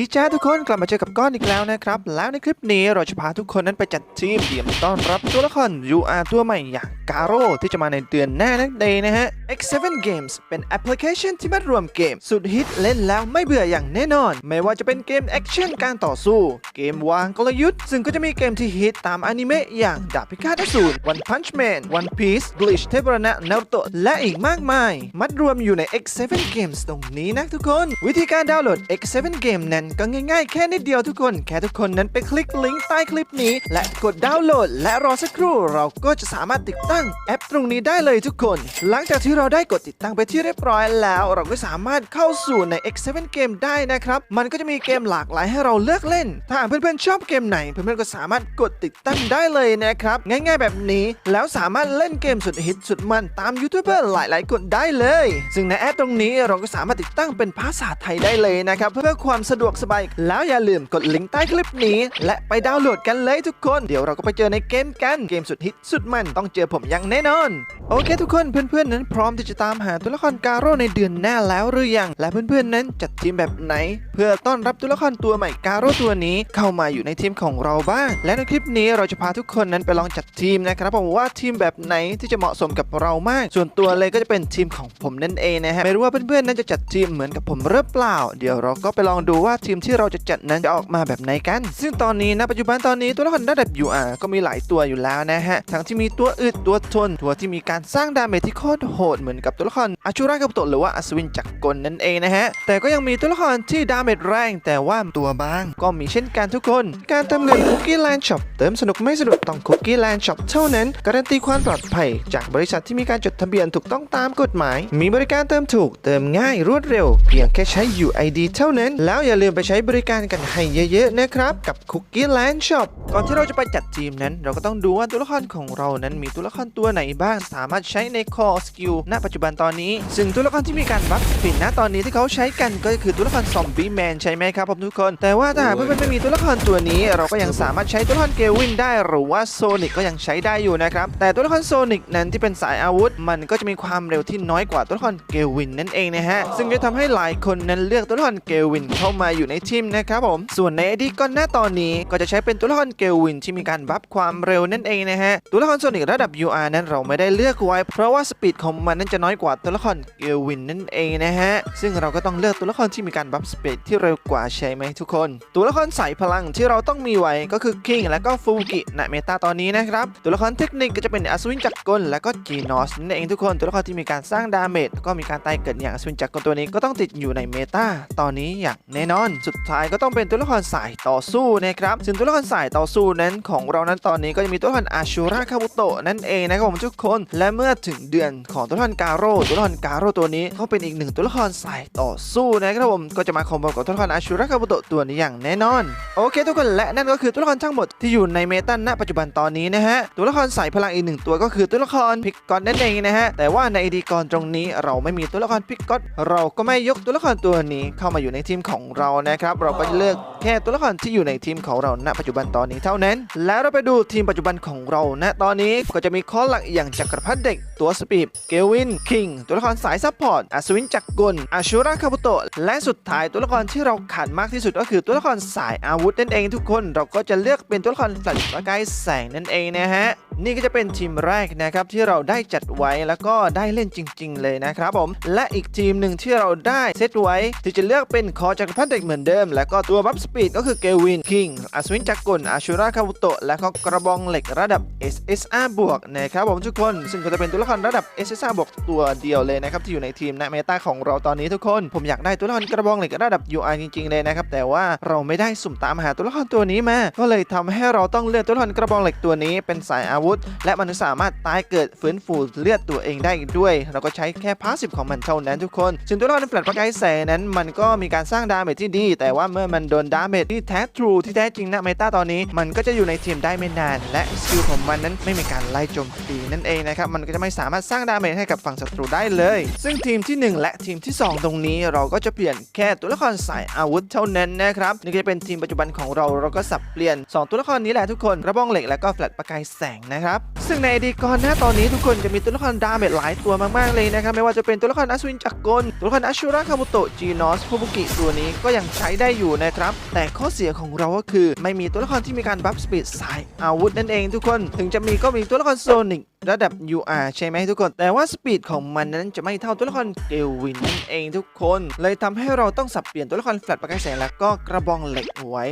ดีจ้าทุกคนกลับมาเจอกับก้อนอีกแล้วนะครับ แล้วในคลิปนี้เราจะพาทุกคนนั้นไปจัดทีมเตรียมต้อนรับตัวละคร UR ตัวใหม่อย่างกาโร่ที่จะมาในเดือนหน้านั่นเองนะฮะ X7 Games เป็นแอปพลิเคชันที่มารวมเกม สุดฮิตเล่นแล้วไม่เบื่ออย่างแน่นอน ไม่ว่าจะเป็นเกมแอคชั่นการต่อสู้ เกมวางกลยุทธ์ ซึ่งก็จะมีเกมที่ฮิตตามอนิเมะอย่างดาบพิฆาตอสูร One Punch Man One Piece Bleach เทพรณะนารูโตะและอีกมากมาย มัดรวมอยู่ใน X7 Games ตรงนี้นะทุกคน วิธีการดาวน์โหลด X7 Game นั้นก็ง่ายๆ แค่นิดเดียวทุกคน แค่ทุกคนนั้นไปคลิกลิงก์ใต้คลิปนี้ และกดดาวน์โหลด และรอสักครู่เราก็จะสามารถติดตั้งแอปตรงนี้ได้เลยทุกคน หลังจากที่เราได้กดติดตั้งไปที่เรียบร้อยแล้ว เราก็สามารถเข้าสู่ใน X7 Game ได้นะครับ มันก็จะมีเกมหลากหลายให้เราเลือกเล่น ถ้าหากเพื่อนๆชอบเกมไหน เพื่อนๆก็สามารถกดติดตั้งได้เลยนะครับ ง่ายๆแบบนี้ แล้วสามารถเล่นเกมสุดฮิตสุดมันตามยูทูบเบอร์หลายๆคนได้เลย ซึ่งในแอปตรงนี้เราก็สามารถติดตั้งเป็นภาษาไทยได้เลยนะครับ เพื่อความสะดวกสบายแล้วอย่าลืมกดลิงก์ใต้คลิปนี้ และไปดาวน์โหลดกันเลยทุกคน เดี๋ยวเราก็ไปเจอในเกมกันเกมสุดฮิตสุดมันต้องเจอผมอย่างแน่นอน โอเคทุกคนเพื่อนๆนั้นพร้อมที่จะตามหาตัวละครกาโร่ในเดือนหน้าแล้วหรือยัง และเพื่อนๆนั้นจัดทีมแบบไหน เพื่อต้อนรับตัวละครตัวใหม่กาโร่ตัวนี้เข้ามาอยู่ในทีมของเราบ้าง และในคลิปนี้เราจะพาทุกคนนั้นไปลองจัดทีมนะครับผมว่าทีมแบบไหนที่จะเหมาะสมกับเรามาก ส่วนตัวเลยก็จะเป็นทีมของผมนั่นเองนะฮะไม่รู้ว่าเพื่อนๆนั้นจะจัดทีมเหมือนกับผมหรือเปล่า เดี๋ยวเราก็ไปลองดูว่าทีมที่เราจะจัดนั้นจะออกมาแบบไหนกัน ซึ่งตอนนี้นะปัจจุบันตอนนี้ตัวละครระดับ UR ก็มีหลายตัวอยู่แล้วนะฮะ ทั้งที่มีตัวอึดตัวทน ตัวที่มีการสร้างดาเมจที่โคตรโหดเหมือนกับตัวละครอาชูระกับโตหรือว่าอัศวินจักรกลนั่นเองนะฮะ แต่ก็ยังมีตัวละครที่ดาเมจแรง แต่ว่าตัวบาง ก็มีเช่นกันทุกคน การเติมเงินคุกกี้แลนด์ช็อปเติมสนุกไม่สนุกต้องคุกกี้แลนด์ช็อปเท่านั้นการันตีความปลอดภัย จากบริษัทที่มีการจดทะเบียนถูกต้องตามกฎหมาย มีบริการเติมถูกเติมง่ายรวดเร็ว เพียงแค่ใช้ UID เท่านั้นแล้วอย่าลืมไปใช้บริการกันให้เยอะๆนะครับ กับ Cookie Land Shop ก่อนที่เราจะไปจัดทีมนั้น เราก็ต้องดูว่าตัวละครของเรานั้นมีตัวละครตัวไหนบ้างสามารถใช้ใน Core Skill ณปัจจุบันตอนนี้ ซึ่งตัวละครที่มีการบัฟสปินณตอนนี้ที่เขาใช้กันก็คือตัวละครซอมบี้แมนใช่ไหมครับผมทุกคน แต่ว่าถ้าหากเพื่อนๆไม่มีตัวละครตัวนี้ เราก็ยังสามารถใช้ตัวละครเกลวินได้หรือว่าโซนิกก็ยังใช้ได้อยู่นะครับแต่ตัวละครโซนิกนั้นที่เป็นสายอาวุธ มันก็จะมีความเร็วที่น้อยกว่าตัวละครเกลวินนั่นเองนะฮะซึ่งจะทำให้หลายคนนั้นเลือกตัวละครเกลวินเข้ามาอยู่ในทีมนะครับผมส่วนในอดีก่อนหน้าตอนนี้ก็จะใช้เป็นตัวละครเกลวินที่มีการบัฟความเร็วนั่นเองนะฮะ ตัวละครโซนิกระดับ UR นั้นเราไม่ได้เลือกไว้ เพราะว่าสปีดของมันนั้นจะน้อยกว่าตัวละครเกลวินนั่นเองนะฮะ ซึ่งเราก็ต้องเลือกตัวละครที่มีการบัฟสปีดที่เร็วกว่าใช่ไหมทุกคน ตัวละครสายพลังที่เราต้องมีไว้ก็คือคิงและก็ฟูกิในเมตาตอนนี้นะครับ ตัวละครเทคนิคก็จะเป็นอัศวินจักรกลและก็จีนอสนั่นเองทุกคน ตัวละครที่มีการสร้างดาเมจแล้วก็มีการตายเกิดอย่างอัศวินจักรกลตัวนี้ก็ต้องติดอยู่ในเมตาตอนนี้อย่างแน่นอน สุดท้ายก็ต้องเป็นตัวละครสายต่อสู้นะครับซึ่งตัวละครสายต่อสู้นั้นของเรานั้นตอนนี้ก็จะมีตัวละครอาชูระคาบุโตะนั่นเองนะครับผมทุกคน และเมื่อถึงเดือนของตัวละครกาโร่ตัวละครกาโร่ตัวนี้เขาเป็นอีกหนึ่งตัวละครสายต่อสู้นะครับผมก็จะมาคอมโบกับตัวละครอาชูระคาบุโตะตัวนี้อย่างแน่นอน โอเค ทุกคนและนั่นก็คือตัวละครทั้งหมดที่อยู่ในเมตาณปัจจุบันตอนนี้นะฮะตัวละครสายพลังอีกหนึ่งตัวก็คือตัวละครพิกกอนนั่นเองนะฮะแต่ว่าในอดีกรตรงนี้เราไม่มีตัวละครพิกกอนเราก็ไม่ยกตัวละครตัวนี้เข้ามาอยู่ในทีมของเรานะครับเราก็เลือกแค่ตัวละครที่อยู่ในทีมของเราณปัจจุบันตอนนี้เท่านั้น แล้วเราไปดูทีมปัจจุบันของเราณตอนนี้ก็จะมีข้อหลักอย่างจักรพรรดิเด็กตัวสปีดเกวินคิงตัวละครสายซัพพอร์ตอัศวินจักรกลอาชูระคาบุโตะและสุดท้ายตัวละครที่เราขาดมากที่สุดก็คือตัวละครสายอาวุธนั่นเองทุกคน เราก็จะเลือกเป็นตัวละครสัตว์ประกายแสงนั่นเองนะฮะนี่ก็จะเป็นทีมแรกนะครับที่เราได้จัดไว้แล้วก็ได้เล่นจริง ๆ เลยนะครับผม และอีกทีมหนึ่งที่เราได้เซตไว้ที่จะเลือกเป็นคอจักรพรรดิเด็กเหมือนเดิม แล้วก็ตัวบัฟสปีดก็คือเกวินคิงอัศวินจักรกลอาชูราคาบุโตะและก็กระบองเหล็กระดับ SSR บวกนะครับผมทุกคน ซึ่งก็จะเป็นตัวละครระดับ SSR บวกตัวเดียวเลยนะครับที่อยู่ในทีมนะเมตาของเราตอนนี้ทุกคน ผมอยากได้ตัวละครกระบองเหล็กระดับ UR จริงๆเลยนะครับแต่ว่าเราไม่ได้สุ่มตามหาตัวละครตัวนี้มาก็เลยทำให้เราต้องเลือกตัวละครกระบองเหล็กตัวนี้เป็นสายอาวุธ และมันสามารถตายเกิดฟื้นฟูเลือดตัวเองได้อีกด้วย เราก็ใช้แค่พาสซีฟของมันเท่านั้นทุกคน ซึ่งตัวละครแฟลตประกายแสงนั้นมันก็มีการสร้างดาเมจที่ดี แต่ว่าเมื่อมันโดนดาเมจที่แท้ทรูที่แท้จริงนะเมตาตอนนี้ มันก็จะอยู่ในทีมได้ไม่นาน และสกิลของมันนั้นไม่มีการไล่โจมตีนั่นเองนะครับมันก็จะไม่สามารถสร้างดาเมจให้กับฝั่งศัตรูได้เลย ซึ่งทีมทีหนึ่1 และทีมที่ 2 ตรงนี้เราก็จะเปลี่ยนแค่ตัวละครสายอาวุธเท่านั้นนะครับนี่ก็จะเป็นทีมปัจจุบันของเราเราก็สับเปลี่ยน 2 ตัวละครนี้แหละทุกคนกระบองเหล็กและก็แฟลตประกายแสงนะครับซึ่งในอดีก่อนหน้าตอนนี้ทุกคนจะมีตัวละครดาเมจหลายตัวมากๆเลยนะครับไม่ว่าจะเป็นตัวละครอัศวินจักรกลตัวละครอัชูระคาบุโตะจีนอสโคบุกิตัวนี้ก็ยังใช้ได้อยู่นะครับแต่ข้อเสียของเราก็คือ ไม่มีตัวละครที่มีการบัฟสปีดสายอาวุธนั่นเองทุกคน ถึงจะมีก็มีตัวละครโซนิกระดับ UR ใช่ไหมทุกคน แต่ว่าสปีดของมันนั้นจะไม่เท่าตัวละครเกลวินนั่นเองทุกคน เลยทำให้เราต้องสับเปลี่ยนตัวละครแฟลตประกายแสงแล้วก็กระบองเหล็กไว้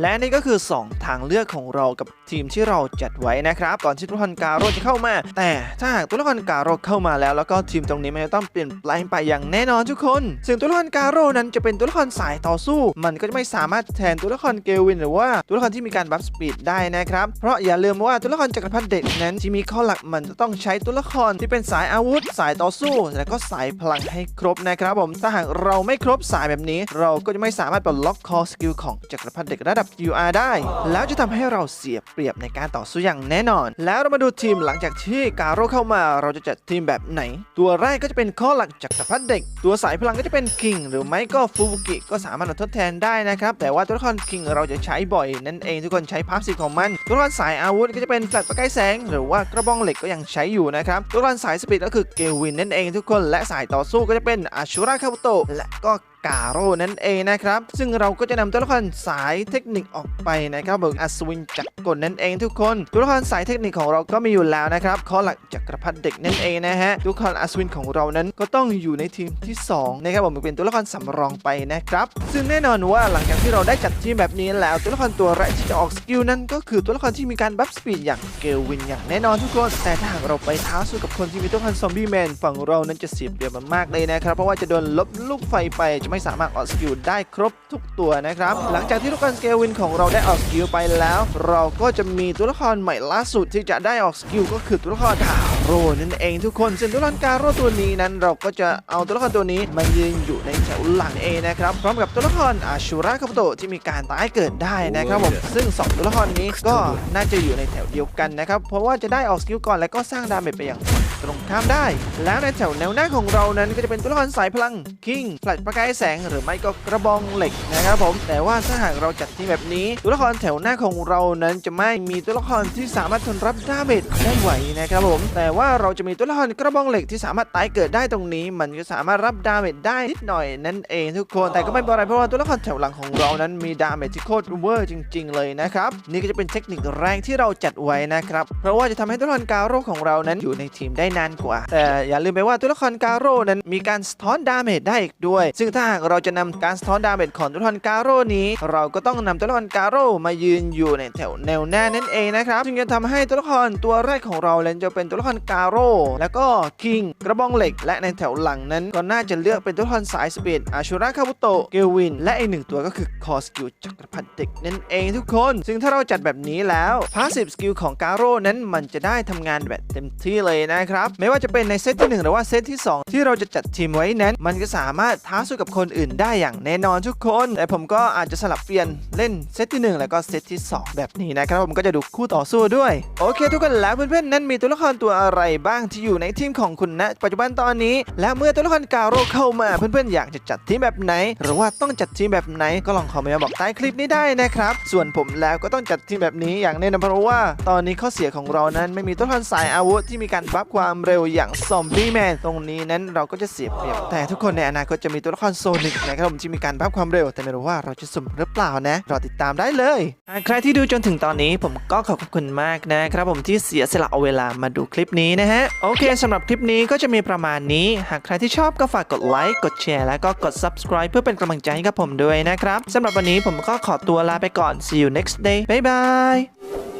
และนี่ก็คือ 2 ทางเลือกของเรากับทีมที่เราจัดไว้นะครับ ก่อนที่ตัวละครการโรจะเข้ามา แต่ถ้าหากตัวละครการโรเข้ามาแล้ว แล้วก็ทีมตรงนี้มันจะต้องเปลี่ยนแปลงไปอย่างแน่นอนทุกคน ซึ่งตัวละครการโรนั้นจะเป็นตัวละครสายต่อสู้ มันก็จะไม่สามารถแทนตัวละครเกลวิน หรือว่าตัวละครที่มีการบัฟสปีดได้นะครับ เพราะอย่าลืมว่าตัวละครจักรพรรดิเด็กนั้นที่มีข้อหลักมันจะต้องใช้ตัวละครที่เป็นสายอาวุธ สายต่อสู้ และก็สายพลังให้ครบนะครับผม ถ้าหากเราไม่ครบสายแบบนี้ เราก็จะไม่สามารถปลดล็อกคอสกิลของจักรพรรดิเด็กระดับ UR ได้ แล้วจะทำให้เราเสียเปรียบในการต่อสู้อย่างแน่นอน แล้วเรามาดูทีมหลังจากที่การโรเข้ามา เราจะจัดทีมแบบไหน ตัวแรกก็จะเป็นข้อหลักจักรพรรดิเด็ก ตัวสายพลังก็จะเป็นคิงหรือไม่ก็ฟูบุกิก็สามารถเอาทดแทนได้นะครับ แต่ว่าตัวละครคิงเราจะใช้บ่อยนั่นเองทุกคนใช้พาสซีฟของมัน ตัวละครสายอาวุธก็จะเป็นแฟลตประกายแสง หรือว่ากระบองเหล็กก็ยังใช้อยู่นะครับตัวละครสายสปีดก็คือเกลวินนั่นเองทุกคนและสายต่อสู้ก็จะเป็นอาชูราคาบุโตและก็ กาโร่นั่นเองนะครับ ซึ่งเราก็จะนำตัวละครสายเทคนิคออกไปนะครับเบิกอัศวินจักรกลนั่นเองทุกคน ตัวละครสายเทคนิคของเราก็มีอยู่แล้วนะครับข้อหลักจักรพรรดิเด็กนั่นเองนะฮะตัวละครอัศวินของเรานั้นก็ต้องอยู่ในทีมที่สองนะครับผมเป็นตัวละครสำรองไปนะครับ ซึ่งแน่นอนว่าหลังจากที่เราได้จัดทีมแบบนี้แล้ว ตัวละครตัวแรกที่จะออกสกิลนั้นก็คือตัวละครที่มีการบัฟสปีดอย่างเกลวินอย่างแน่นอนทุกคน แต่ถ้าหากเราไปท้าสู้กับคนที่มีตัวละครซอมบี้แมนฝั่งเรานั้นจะเสียเปรียบมันมากเลยนะครับเพราะว่าจะโดนลบลูกไฟไปจะไม่สามารถออกสกิลได้ครบทุกตัวนะครับ หลังจากที่ทุกคนสเกลวินของเราได้ออกสกิลไปแล้ว เราก็จะมีตัวละครใหม่ล่าสุดที่จะได้ออกสกิลก็คือตัวละครกาโร่นั่นเองทุกคนซึ่งตัวละครกาโร่ตัวนี้นั้นเราก็จะเอาตัวละครตัวนี้มายืนอยู่ในแถวหลังเองนะครับพร้อมกับตัวละครอาชูระคาบุโตะที่มีการตายเกิดได้นะครับผมซึ่งสองตัวละครนี้ก็น่าจะอยู่ในแถวเดียวกันนะครับเพราะว่าจะได้ออกสกิลก่อนและก็สร้างดาเมจไปอย่าง ตรงข้ามได้ แล้วในแถวแนวหน้าของเรานั้นก็จะเป็นตัวละครสายพลังคิงผลัดประกายแสงหรือไม่ก็กระบองเหล็กนะครับผม แต่ว่าถ้าหากเราจัดทีมแบบนี้ ตัวละครแถวหน้าของเรานั้นจะไม่มีตัวละครที่สามารถทนรับดาเมจได้ไหวนะครับผม แต่ว่าเราจะมีตัวละครกระบองเหล็กที่สามารถตายเกิดได้ตรงนี้ มันก็สามารถรับดาเมจได้นิดหน่อยนั่นเองทุกคนแต่ก็ไม่เป็นไรเพราะว่าตัวละครแถวหลังของเรานั้นมีดาเมจที่โคตรเวอร์จริง ๆ เลยนะครับนี่ก็จะเป็นเทคนิคแรงที่เราจัดไว้นะครับเพราะว่าจะทำให้ตัวละครกาโร่ของเรานั้นอยู่ในทีมได้นานกว่า แต่อย่าลืมไปว่าตัวละครกาโร่นั้นมีการสะท้อนดาเมจได้อีกด้วย ซึ่งถ้าหากเราจะนำการสะท้อนดาเมจของตัวละครกาโร่นี้ เราก็ต้องนำตัวละครกาโร่มายืนอยู่ในแถวแนวหน้านั่นเองนะครับจึงจะทำให้ตัวละครตัวแรกของเราเลนจะเป็นตัวละครกาโร่แล้วก็คิงกระบองเหล็ก และในแถวหลังนั้นก็น่าจะเลือกเป็นตัวละครสายสปีดอาชูระคาบุโตะเกลวิน และอีกหนึ่งตัวก็คือคอสกิลจักรพรรดิเด็กนั่นเองทุกคน ซึ่งถ้าเราจัดแบบนี้แล้วพาสซีฟสกิลของกาโร่นั้นมันจะได้ทำงานแบบเต็มที่เลยนะครับไม่ว่าจะเป็นในเซตที่หนึ่งหรือว่าเซตที่สองที่เราจะจัดทีมไว้นั้น มันก็สามารถท้าสู้กับคนอื่นได้อย่างแน่นอนทุกคน แต่ผมก็อาจจะสลับเปลี่ยนเล่นเซตที่หนึ่งแล้วก็เซตที่สองแบบนี้นะครับ ผมก็จะดูคู่ต่อสู้ด้วย โอเค ทุกคนแล้วเพื่อนๆนั้นมีตัวละครตัวอะไรบ้างที่อยู่ในทีมของคุณณปัจจุบันตอนนี้ และเมื่อตัวละครกาโร่เข้ามาเพื่อนๆอยากจะจัดทีมแบบไหน หรือว่าต้องจัดทีมแบบไหนก็ลองคอมเมนต์มาบอกใต้คลิปนี้ได้นะครับ ส่วนผมแล้วก็ต้องจัดทีมแบบนี้อย่างแน่นอนเพราะว่า ตอนนี้ข้อเสียของเรานั้นไม่มีตัวละครสายอาวุธที่มีการบัฟความความเร็วอย่างซอมบี้แมนตรงนี้นั้นเราก็จะเสียเปรียบ แต่ทุกคนในอนาคตจะมีตัวละครโซนิกนะครับผมที่มีการบัฟความเร็ว แต่ไม่รู้ว่าเราจะสมหรือเปล่านะ รอติดตามได้เลยหากใครที่ดูจนถึงตอนนี้ผมก็ขอบคุณมากนะครับผมที่เสียสละเอาเวลามาดูคลิปนี้นะฮะโอเคสำหรับคลิปนี้ก็จะมีประมาณนี้ หากใครที่ชอบก็ฝากกดไลค์กดแชร์แล้วก็กด subscribe เพื่อเป็นกำลังใจให้กับผมด้วยนะครับสำหรับวันนี้ผมก็ขอตัวลาไปก่อน see you next day bye bye